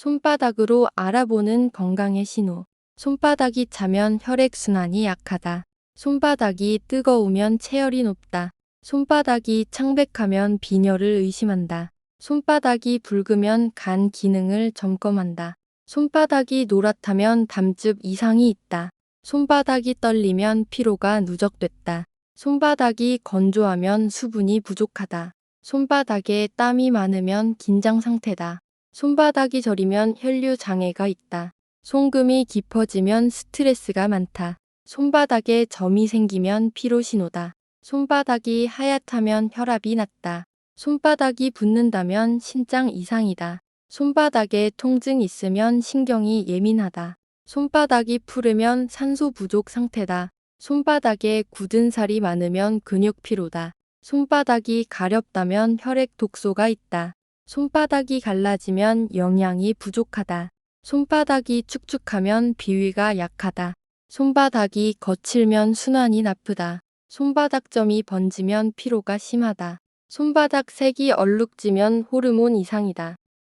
손바닥으로 알아보는 건강의 신호. 손바닥이 차면 혈액순환이 약하다. 손바닥이 뜨거우면 체열이 높다. 손바닥이 창백하면 빈혈을 의심한다. 손바닥이 붉으면 간 기능을 점검한다. 손바닥이 노랗다면 담즙 이상이 있다. 손바닥이 떨리면 피로가 누적됐다. 손바닥이 건조하면 수분이 부족하다. 손바닥에 땀이 많으면 긴장 상태다. 손바닥이 저리면 혈류 장애가 있다. 손금이 깊어지면 스트레스가 많다. 손바닥에 점이 생기면 피로 신호다. 손바닥이 하얗다면 혈압이 낮다. 손바닥이 붓는다면 신장 이상이다. 손바닥에 통증 있으면 신경이 예민하다. 손바닥이 푸르면 산소 부족 상태다. 손바닥에 굳은 살이 많으면 근육 피로다. 손바닥이 가렵다면 혈액 독소가 있다. 손바닥이 갈라지면 영양이 부족하다. 손바닥이 축축하면 비위가 약하다. 손바닥이 거칠면 순환이 나쁘다. 손바닥점이 번지면 피로가 심하다. 손바닥 색이 얼룩지면 호르몬 이상이다.